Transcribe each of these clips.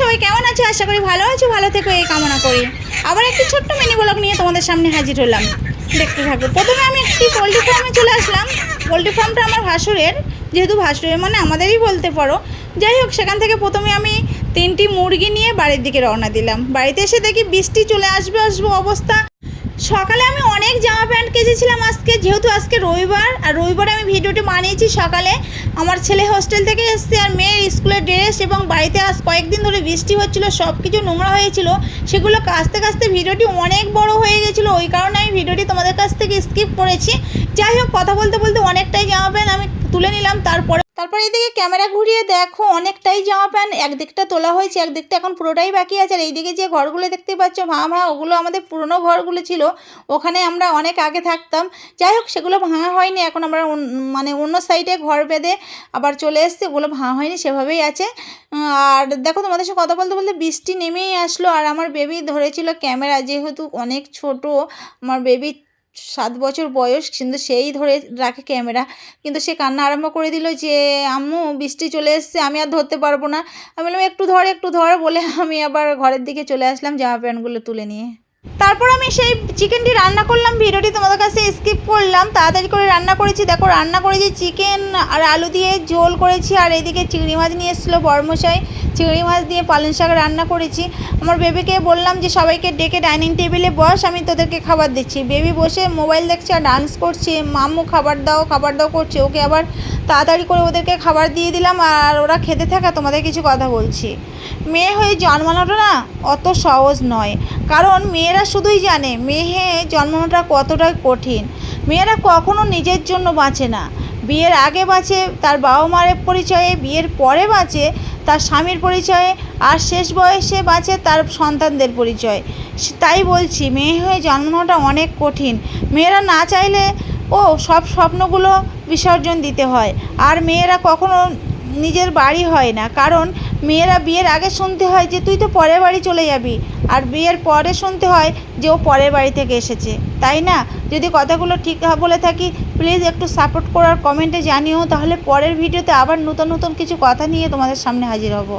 সবাই কেমন আছো? আশা করি ভালো আছো, ভালো থেকো, এই কামনা করি। আবার একটি ছোট্ট মিনি ব্লগ নিয়ে তোমাদের সামনে হাজির হলাম। দেখতে থাকো। প্রথমে আমি একটি পোলট্রি ফার্মে চলে আসলাম। পোলট্রি ফার্মটা আমার ভাসুরের। যেহেতু ভাসুরের মানে আমাদেরই বলতে পারো। যাই হোক, সেখান থেকে প্রথমে আমি তিনটি মুরগি নিয়ে বাড়ির দিকে রওনা দিলাম। বাড়িতে এসে দেখি বৃষ্টি চলে আসবে, আসব অবস্থা। সকালে আমি অনেক জামা প্যান্ট কেচেছিলাম আজকে, যেহেতু আজকে রবিবার, আর রবিবারে আমি ভিডিওটি বানিয়েছি সকালে। আমার ছেলে হোস্টেল থেকে এসছে আর মেয়ের স্কুলের ড্রেস এবং বাড়িতে আজ কয়েকদিন ধরে বৃষ্টি হচ্ছিল সব কিছু নোংরা হয়েছিল সেগুলো কাচতে কাচতে ভিডিওটি অনেক বড় হয়ে গেছিল, ওই কারণে আমি ভিডিওটি তোমাদের কাছ থেকে স্কিপ করেছি। যাই হোক, কথা বলতে বলতে অনেকটাই জামা প্যান্ট আমি তুলে নিলাম, তারপরে তারপর এদিকে ক্যামেরা ঘুরিয়ে দেখো, অনেকটাই জামা প্যান্ট, একদিকটা তোলা হয়েছে, একদিকটা এখন পুরোটাই বাকি আছে। আর এইদিকে যে ঘরগুলো দেখতে পাচ্ছ, ভাঙা ভাঙা, ওগুলো আমাদের পুরনো ঘরগুলো ছিল, ওখানে আমরা অনেক আগে থাকতাম। যাই হোক, সেগুলো ভাঙা হয়নি, এখন আমরা মানে অন্য সাইডে ঘর বেঁধে আবার চলে এসছে, ওগুলো ভাঙা হয়নি, সেভাবেই আছে। আর দেখো, তোমাদের সাথে কথা বলতে বলতে বৃষ্টি নেমেই আসলো, আর আমার বেবি ধরেছিল ক্যামেরা, যেহেতু অনেক ছোট, আমার বেবি সাত বছর বয়স, কিন্তু সেই ধরে রাখে ক্যামেরা। কিন্তু সে কান্না আরম্ভ করে দিল যে, আম্মু, বৃষ্টি চলে এসছে, আমি আর ধরতে পারব না। আমি বললাম, একটু ধর একটু ধর। বলে আমি আবার ঘরের দিকে চলে আসলাম জামা প্যান্টগুলো তুলে নিয়ে। তারপর আমি সেই চিকেনটি রান্না করলাম, ভিডিওটি তোমাদের কাছে স্কিপ করলাম, তাড়াতাড়ি করে রান্না করেছি। দেখো, রান্না করেছি চিকেন আর আলু দিয়ে ঝোল করেছি, আর এদিকে চিংড়ি মাছ নিয়ে এসেছিল বর্মশাই। চিংড়ি মাছ দিয়ে পালং শাক রান্না করেছি। আমার বেবিকে বললাম যে, সবাইকে ডেকে ডাইনিং টেবিলে বস, আমি তোদেরকে খাবার দিচ্ছি। বেবি বসে মোবাইল দেখছে আর ডান্স করছে, মাম্মু, খাবার দাও খাবার দাও, করছে। ওকে আবার তাড়াতাড়ি করে ওদেরকে খাবার দিয়ে দিলাম আর ওরা খেতে থাকা তোমাদের কিছু কথা বলছি। মেয়ে হয়ে জন্মানোটা না অত সহজ নয়, কারণ মেয়েরা শুধুই জানে মেয়ে জন্মানোটা কতটাই কঠিন। মেয়েরা কখনো নিজের জন্য বাঁচে না। বিয়ের আগে বাঁচে, তার বাবা মায়ের পরিচয়ে, বিয়ের পরে বাঁচে, তার স্বামীর পরিচয়ে, আর শেষ বয়সে বাঁচে তার সন্তানদের পরিচয়। তাই বলছি, মেয়ে হয়ে জন্মানোটা অনেক কঠিন। মেয়েরা না চাইলে, ও সব স্বপ্নগুলো বিসর্জন দিতে হয়। আর মেয়েরা কখনো নিজের বাড়ি হয় না। কারণ মেয়েরা বিয়ের আগে শুনতে হয় যে, তুই তো পরের বাড়ি চলে যাবি। আর বিয়ের পরে শুনতে হয় যে, ও পরের বাড়ি থেকে এসেছে। তাই না? যদি কথাগুলো ঠিক বলে থাকি প্লিজ একটু সাপোর্ট করার কমেন্টে জানিও। তাহলে পরের ভিডিওতে আবার নতুন নতুন কিছু কথা নিয়ে তোমাদের সামনে হাজির হব।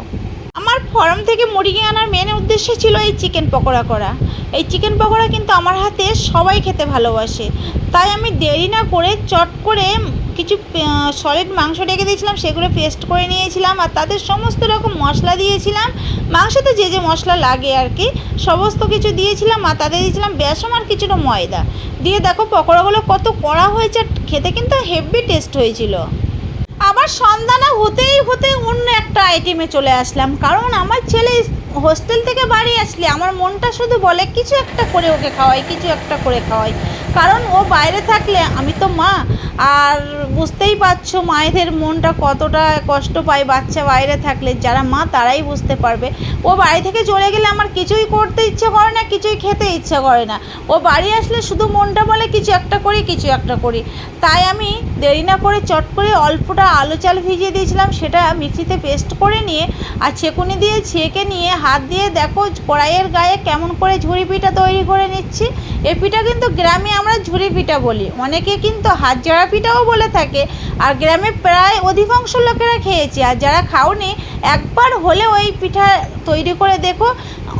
আমার ফর্ম থেকে মুরগি আনার মেন উদ্দেশ্য ছিল এই চিকেন পকোড়া করা। এই চিকেন পকোড়া কিন্তু আমার হাতে সবাই খেতে ভালোবাসে। তাই আমি দেরি না করে চট করে কিছু সলিড মাংস রেখে দিয়েছিলাম, সেগুলো পেস্ট করে নিয়েছিলাম, আর তাদের সমস্ত রকম মশলা দিয়েছিলাম। মাংসতে যে যে মশলা লাগে আর কি, সমস্ত কিছু দিয়েছিলাম, আর তাতে দিয়েছিলাম বেসম আর কিছুটা ময়দা। দিয়ে দেখো পকোড়াগুলো কত কড়া হয়েছে, খেতে কিন্তু হেভি টেস্ট হয়েছিল। আবার সন্ধানা হতেই হতে অন্য একটা আইটেমে চলে আসলাম, কারণ আমার ছেলে হোস্টেল থেকে বাড়ি আসলে আমার মনটা শুধু বলে, কিছু একটা করে ওকে খাওয়াই, কিছু একটা করে খাওয়াই। কারণ ও বাইরে থাকলে, আমি তো মা আর বুঝতেই পারছ, মায়েদের মনটা কতটা কষ্ট পায় বাচ্চা বাইরে থাকলে। যারা মা, তারাই বুঝতে পারবে। ও বাড়ি থেকে চলে গেলে আমার কিছুই করতে ইচ্ছা করে না, কিছুই খেতে ইচ্ছা করে না। ও বাড়ি আসলে শুধু মনটা বলে, কিছু একটা করি, কিছু একটা করি। তাই আমি দেরি না করে চট করে অল্পটা আলু চাল ভিজিয়ে দিয়েছিলাম, সেটা মিক্সিতে পেস্ট করে নিয়ে আর ছেকুনি দিয়ে ছেঁকে নিয়ে হাত দিয়ে দেখো কড়াইয়ের গায়ে কেমন করে ঝুড়ি পিঠা তৈরি করে নিচ্ছি। এ পিঠা কিন্তু গ্রামে আমরা ঝুড়ি পিঠা বলি। অনেকে কিন্তু হাত জড়া পিঠাও বলে থাকে। আর গ্রামে প্রায় অধিকাংশ লোকেরা খেয়েছে। আর যারা খাওনি, একবার হলেও এই পিঠা তৈরি করে দেখো,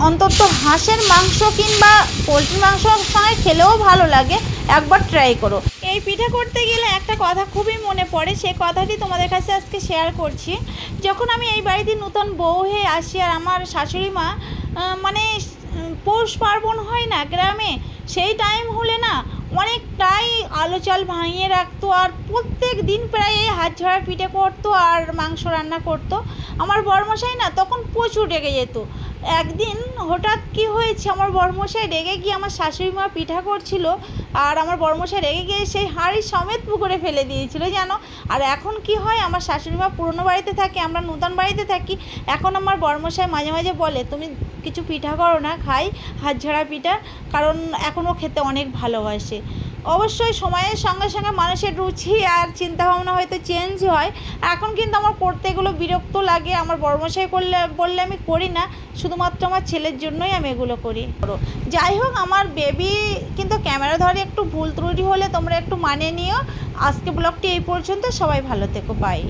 অন্তত হাঁসের মাংস কিংবা পোলট্রির মাংসর সঙ্গে খেলেও ভালো লাগে। একবার ট্রাই করো। এই পিঠা করতে গেলে একটা কথা খুবই মনে পড়ে, সেই কথাটি তোমাদের কাছে আজকে শেয়ার করছি। যখন আমি এই বাড়িতে নতুন বউ হয়ে আসি আর আমার শাশুড়ি মা মানে পৌষ পার্বণ হয় না গ্রামে, সেই টাইম হলে না অনেকটাই আলো চাল ভাঙিয়ে রাখতো আর প্রত্যেক দিন প্রায় এই হাত ঝাড়া পিঠে করতো আর মাংস রান্না করতো। আমার বরমশাই না তখন প্রচুর রেগে যেত। একদিন হঠাৎ কি হয়েছে, আমার বরমশাই রেগে গিয়ে আমার শাশুড়ি মা পিঠা করছিল আর আমার বরমশাই রেগে গিয়ে সেই হাঁড়ি সমেত পুকুরে ফেলে দিয়েছিল, জানো? আর এখন কি হয়, আমার শাশুড়ি মা পুরনো বাড়িতে থাকে, আমরা নতুন বাড়িতে থাকি, এখন আমার বরমশাই মাঝে মাঝে বলে, তুমি কিছু পিঠা করো না, খাই হাত ঝাড়া পিঠা। কারণ এখনও খেতে অনেক ভালোবাসে। অবশ্যই সময়ের সঙ্গে সঙ্গে মানুষের রুচি আর চিন্তাভাবনা হয়তো চেঞ্জ হয়। এখন কিন্তু আমার করতে এগুলো বিরক্ত লাগে। আমার বর্মশাই করলে, বললে আমি করি না। শুধুমাত্র আমার ছেলের জন্যই আমি এগুলো করি। যাই হোক, আমার বেবি কিন্তু ক্যামেরা ধরে একটু ভুল ত্রুটি হলে তোমরা একটু মানে নিও। আজকে ব্লগটি এই পর্যন্ত। সবাই ভালো থেকো। বাই